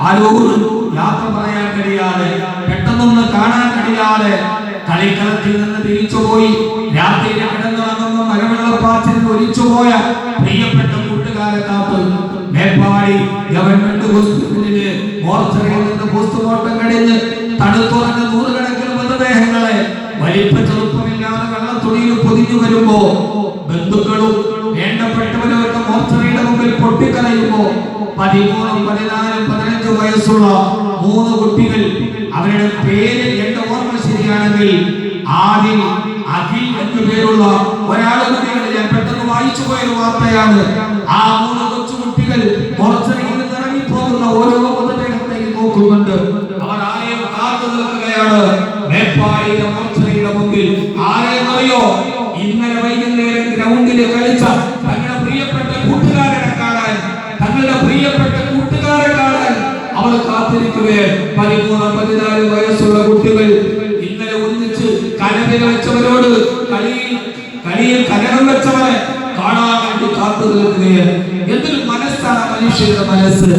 ആരോടും യാത്ര പറയാൻ കഴിയാതെ പെട്ടെന്നൊന്ന് കാണാൻ കഴിയാതെ കളിക്കളത്തിൽ നിന്ന് തിരിച്ചുപോയി രാത്രിയിൽ കിടന്നുറങ്ങുന്ന മരവെള്ളപ്പാച്ചിൽ ഒലിച്ചുപോയ പ്രിയപ്പെട്ട കൂട്ടുകാരെ കാത്ത് മേപ്പാടി ഗവൺമെന്റ് ഹോസ്പിറ്റലിൽ മോർച്ചറിയിൽ നിന്ന് പോസ്റ്റ്മോർട്ടം കഴിഞ്ഞ് തണുത്തുറഞ്ഞ നൂറുകണക്കിന് മൃതദേഹങ്ങളെ വലിപ്പ ചെറുപ്പമില്ലാതെ വെള്ളത്തുണിയിൽ പൊതിഞ്ഞു വരുമ്പോ ബന്ധുക്കളും വേണ്ടപ്പെട്ടവരൊക്കെ മോർച്ചറിയുടെ മുമ്പിൽ പൊട്ടിക്കരയുമ്പോ പതിമൂന്ന് പതിനാല് പതിനഞ്ച് വയസ്സുള്ള മൂന്ന് കുട്ടികൾ അവരുടെ പേര് എന്റെ ഓർമ്മ ശരിയാണെങ്കിൽ ആദ്യം അഖിൽ എന്നു പേരുള്ള ഒരാളെ കുട്ടികളെ ഞാൻ പെട്ടെന്ന് വായിച്ചു പോയൊരു വാർത്തയാണ്. ആ മൂന്ന് പതിമൂന്ന് പതിനാല് വയസ്സുള്ള കുട്ടികൾ ഇന്നലെ ഒന്നിച്ച് കലവിൽ വെച്ചവരോട് കളിയിൽ കളിയിൽ കലകം വെച്ചവനെ കാണാൻ വേണ്ടി കാത്തു നിൽക്കുകയാണ്. എന്തൊരു മനസ്സാണ് മനുഷ്യരുടെ മനസ്സ്?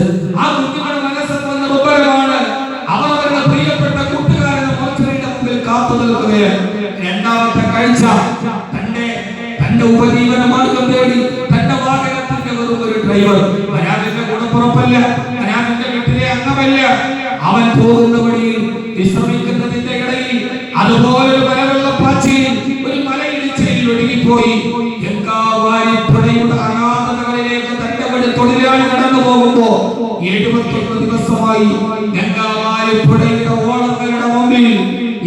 ആ കുട്ടികളുടെ മനസ്സ് എന്ന ഉപരമാണ് അവർ അവരുടെ പ്രിയപ്പെട്ട കൂട്ടുകാരനെ മോർച്ചറിയുടെ മുമ്പിൽ കാത്തു നിൽക്കുകയാണ്. രണ്ടാമത്തെ കാഴ്ച തന്റെ തന്റെ ഉപജീവന മാർഗം തേടി തന്റെ വാഹനത്തിന്റെ വെറും ഒരു ഡ്രൈവർ അയാളിന്റെ ഗുണപ്പുറപ്പല്ല വിശ്രമിക്കുന്നതിന്റെ ഇടയിൽ അതുപോലെ ഒരു മലവെള്ളപ്പാച്ചിയിൽ ഒരു മലയിടിച്ചയിൽ ഒഴുകിപ്പോയി. ഗംഗാവാരിപ്പുഴയുടെ അനാഥതകളിലേക്ക് തന്റെ തൊഴിലാളി നടന്നു പോകുമ്പോ എഴുപത്തൊന്ന് ദിവസമായി ഗംഗാവാരിപ്പുഴയുടെ ഓളങ്ങളുടെ മുമ്പിൽ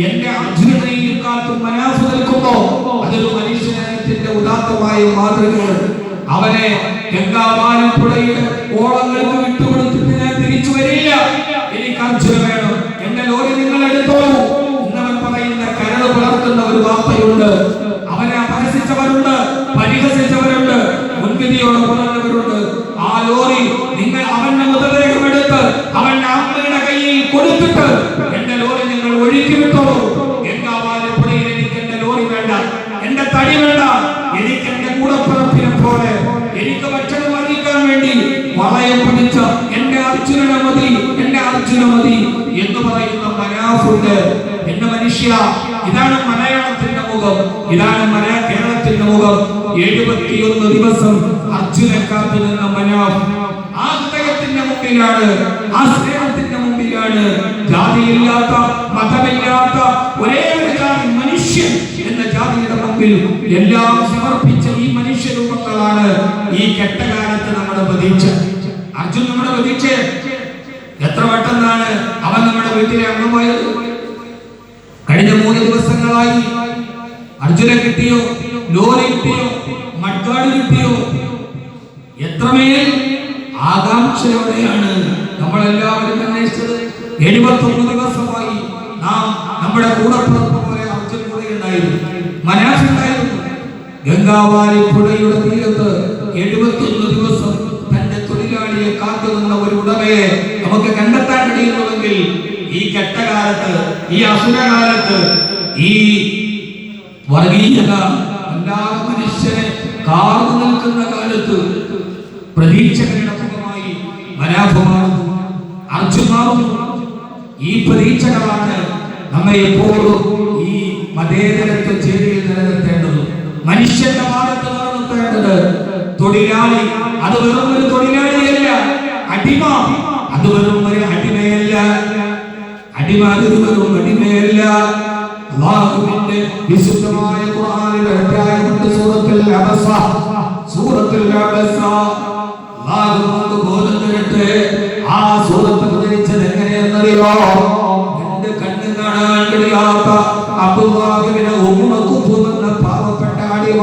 എന്റെ അർജുനതയിൽ കാത്തും മനാഫ് അതൊരു മനുഷ്യനത്തിന്റെ ഉദാത്തമായ മാതൃകയാണ്. അവനെ ഗംഗാവാരിപ്പുഴയുടെ ഓളങ്ങൾക്ക് വിട്ടുകൊടുത്തിട്ട് ഞാൻ തിരിച്ചു വരില്ല എനിക്ക് അർജുന വേണം എന്റെ ലോറി നിങ്ങൾ എടുത്തോളൂ എന്നവൻ പറയുന്ന കരട് പുലർത്തുന്ന ഒരു വാർത്തയുണ്ട് അവനെ അപഹസിച്ചവരുണ്ട് പരിഹസിച്ചവരുണ്ട് മുൻവിധിയോടെ പറഞ്ഞവരുണ്ട് ആ ലോറി നിങ്ങൾ അവന്റെ മൃതദേഹം എടുത്ത് അവന്റെ അമ്മയുടെ കയ്യിൽ എന്റെ ലോറി നിങ്ങൾ ഒഴുക്കി വിട്ടോളൂ ഗംഗാവാലപ്പുഴയിൽ എനിക്ക് എന്റെ ലോറി വേണ്ട എന്റെ തടി വേണ്ട. എനിക്ക് എന്റെ കൂടപ്പിറപ്പിനെ പോലെ എനിക്ക് ഭക്ഷണം വാങ്ങിക്കാൻ വേണ്ടി വളയം പിടിച്ച എന്റെ അർജുനനെ മതി എന്റെ അർജുന മതി എന്ന് പറയുന്ന മനാഫുണ്ട് എന്റെ മനുഷ്യ ഇതാണ് മലയാളത്തിന്റെ മുഖം. ഇതാണ് മല കേരളത്തിന്റെ മുഖം. എഴുപത്തിയൊന്ന് ദിവസം അർജുന കാത്തു നിന്ന മനാഫ് ആ ഹൃദയത്തിന്റെ മുമ്പിലാണ് ആ സ്നേഹത്തിന്റെ മുമ്പിലാണ് ജാതിയില്ലാത്ത മതമില്ലാത്ത ഒരേ ഒരു ജാതി മനുഷ്യൻ എന്ന ജാതിയുടെ മുമ്പിൽ എല്ലാം സമർപ്പിച്ച ഈ മനുഷ്യ രൂപങ്ങളാണ് ഈ കെട്ടകാലത്ത് നമ്മുടെ പ്രതീക്ഷ അർജുൻ നമ്മുടെ പ്രതീക്ഷ എത്ര പെട്ടെന്നാണ് അവൻ നമ്മുടെ വീട്ടിലെ അംഗമായത് കഴിഞ്ഞ മൂന്ന് ദിവസങ്ങളായി അർജുനെ കിട്ടിയോ? ലോറി കിട്ടിയോ? മഡ്ഗാഡ് കിട്ടിയോ? എത്രമേൽ ആകാംക്ഷയോടെയാണ് നമ്മളെല്ലാവരും അന്വേഷിച്ചത്? എഴുപത്തൊന്ന് ദിവസമായി നാം നമ്മുടെ കൂടപ്പുറപ്പ് പോലെ അർജുൻ കൂടെ ഉണ്ടായിരുന്നു. ഗംഗാവാരി പുഴയുടെ തീരത്ത് എഴുപത്തൊന്ന് ദിവസം തന്റെ തൊഴിലാളിയെ കാത്തു നിന്ന ഒരു ഉടമയെ നമുക്ക് കണ്ടെത്താൻ കഴിയുന്നുവെങ്കിൽ ഈ കെട്ടകാലത്ത് ഈ അസുരകാലത്ത് ഈ വർഗീയത എല്ലാ മനുഷ്യനെ കാർന്നു നിൽക്കുന്ന കാലത്ത് പ്രതീക്ഷകളുടെ മുഖമായി മനാഭമാകുന്നു. അർജുനാകുന്നു ഈ പരീക്ഷകളാണ് നമ്മെ എപ്പോഴും ഈ മതേതരത്വ ചേരിയിൽ നിലനിർത്തേണ്ടത്. മനുഷ്യന്റെ ഭാഗത്ത് നിലനിർത്തേണ്ടത് തൊഴിലാളി. അത് വെറും ഒരു തൊഴിലാളിയല്ല അടിമ. അത് വെറും ഒരു അടിമയല്ല. അടിമ അത് വെറും അടിമയല്ല. അള്ളാഹുവിന്റെ വിശുദ്ധമായ ഖുർആനിലെ അധ്യായമുണ്ട് സൂറത്തുൽ അബസ. സൂറത്തുൽ അബസ. അള്ളാഹു നമുക്ക് ബോധം തരട്ടെ. രണ്ട് കണ്ണ് കാണാൻ കഴിയാത്ത അബുവാഹിബിനെ ഉമ്മക്കുപ്പുമെന്ന പാവപ്പെട്ട അടിമ.